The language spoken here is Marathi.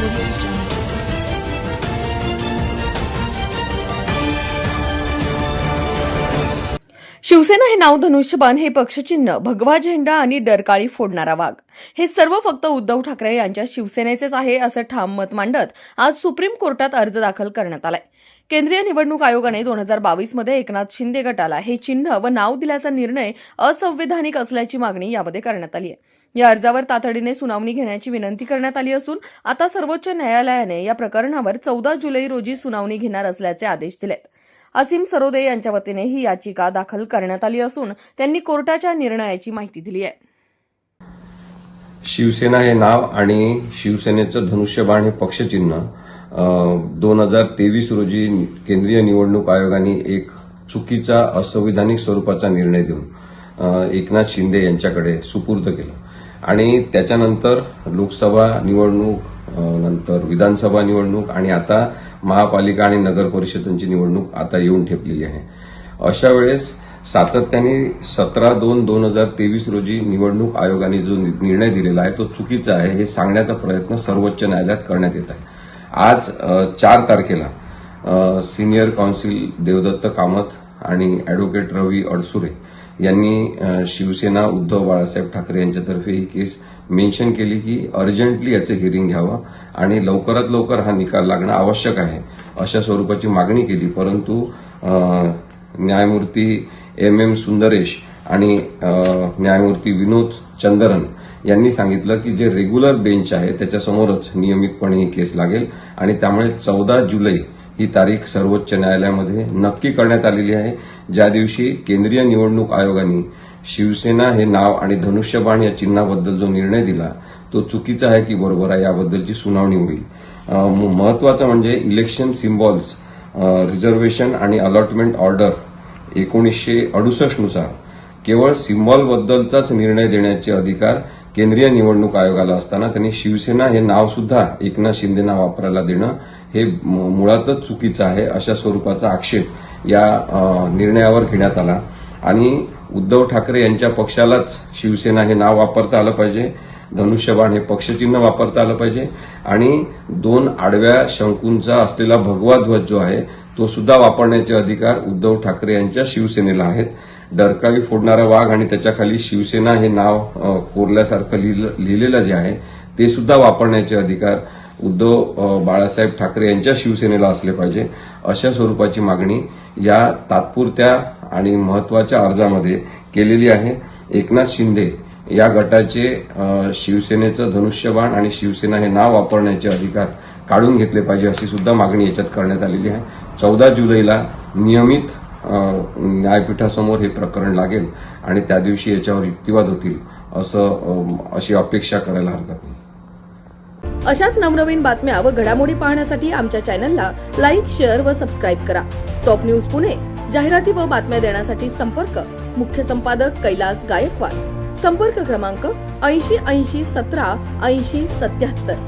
Thank you. शिवसेना हे नाव धनुष्यबाण हे पक्षचिन्ह भगवा झेंडा आणि डरकाळी फोडणारा वाघ. हे सर्व फक्त उद्धव ठाकरे यांच्या शिवसेनेचेच आहे असं ठाम मत मांडत आज सुप्रीम कोर्टात अर्ज दाखल करण्यात आलाय. केंद्रीय निवडणूक आयोगाने दोन हजार बावीसमध्ये एकनाथ शिंदे गटाला हे चिन्ह व नाव दिल्याचा निर्णय असंवैधानिक असल्याची मागणी यामध्ये करण्यात आली आहे. या अर्जावर तातडीने सुनावणी घेण्याची विनंती करण्यात आली असून आता सर्वोच्च न्यायालयाने या प्रकरणावर चौदा जुलै रोजी सुनावणी घेणार असल्याचे आदेश दिलेत. असीम सरोदे यांच्या वतीने ही याचिका दाखल करण्यात आली असून त्यांनी कोर्टाच्या निर्णयाची माहिती दिली आहे. शिवसेना हे नाव आणि शिवसेनेचं धनुष्यबाण हे पक्षचिन्ह दोन हजार तेवीस रोजी केंद्रीय निवडणूक आयोगाने एक चुकीचा असंविधानिक स्वरूपाचा निर्णय देऊन एकनाथ शिंदे यांच्याकडे सुपूर्द केला. आणि त्याच्यानंतर लोकसभा निवडणूक नंतर विधानसभा निवडणूक आणि आता महापालिका आणि नगर परिषदांची निवडणूक आता येऊन ठेपलेली आहे. अशा वेळेस सातत्याने सतरा दोन दोन हजार तेवीस रोजी निवडणूक आयोगाने जो नि- निर्णय दिलेला आहे तो चुकीचा आहे हे सांगण्याचा प्रयत्न सर्वोच्च न्यायालयात करण्यात येत आहे. आज चार तारखेला सिनियर काउन्सिल देवदत्त कामत आणि ॲडव्होकेट रवी अडसुरे यांनी शिवसेना उद्धव बाळासाहेब ठाकरे यांच्यातर्फे ही केस मेन्शन केली की अर्जंटली याचं हिअरिंग घ्यावं आणि लवकरात लवकर हा निकाल लागणं आवश्यक आहे अशा स्वरूपाची मागणी केली. परंतु न्यायमूर्ती एम एम सुंदरेश आणि न्यायमूर्ती विनोद चंदरन यांनी सांगितलं की जे रेग्युलर बेंच आहे त्याच्यासमोरच नियमितपणे ही केस लागेल आणि त्यामुळे चौदा जुलै ही तारीख सर्वोच्च न्यायालयामध्ये नक्की करण्यात आलेली आहे. ज्या दिवशी केंद्रीय निवडणूक आयोगाने शिवसेना हे नाव आणि धनुष्यबाण या चिन्हाबद्दल जो निर्णय दिला तो चुकीचा आहे की बरोबर आहे याबद्दलची सुनावणी होईल. म- महत्वाचं म्हणजे इलेक्शन सिम्बॉल्स रिझर्वेशन आणि अलॉटमेंट ऑर्डर एकोणीसशे अडुसष्टनुसार. केवळ सिम्बॉलबद्दलचाच निर्णय देण्याचे अधिकार केंद्रीय निवडणूक आयोगाला असताना त्यांनी शिवसेना हे नाव सुद्धा एकनाथ शिंदेना वापरायला देणं हे मुळातच चुकीचं आहे अशा स्वरूपाचा आक्षेप या निर्णयावर घेण्यात आला. आणि उद्धव ठाकरे यांच्या पक्षालाच शिवसेना हे नाव वापरता आलं पाहिजे धनुष्यबाण हे पक्षचिन्ह वापरता आलं पाहिजे आणि दोन आडव्या शंकूंचा असलेला भगवा ध्वज जो आहे तो सुद्धा वापरण्याचे अधिकार उद्धव ठाकरे यांच्या शिवसेनेला आहेत. डरकाळी फोडणारा वाघ आणि त्याच्याखाली शिवसेना हे नाव कोरल्यासारखं लिहिलं- लिहिलेलं जे आहे ते सुद्धा वापरण्याचे अधिकार उद्धव बाळासाहेब ठाकरे यांच्या शिवसेनेला असले पाहिजे अशा स्वरूपाची मागणी या तात्पुरत्या आणि महत्त्वाच्या अर्जामध्ये केलेली आहे. एकनाथ शिंदे या गटाचे शिवसेनेचं धनुष्यबाण आणि शिवसेना हे नाव वापरण्याचे अधिकार काढून घेतले पाहिजे अशी सुद्धा मागणी याच्यात करण्यात आलेली आहे. चौदा जुलैला नियमित न्यायपीठासमोर हे प्रकरण लागेल आणि त्या दिवशी याच्यावर युक्तिवाद होतील असं अशी अपेक्षा करायला हरकत नाही. अशाच नवनवीन बातम्या व घडामोडी पाहण्यासाठी आमच्या चॅनलला लाईक शेअर व सबस्क्राईब करा. टॉप न्यूज पुणे जाहिराती व बातम्या देण्यासाठी संपर्क मुख्य संपादक कैलास गायकवाड. संपर्क क्रमांक ऐंशी ऐंशी सतरा ऐंशी सत्याहत्तर.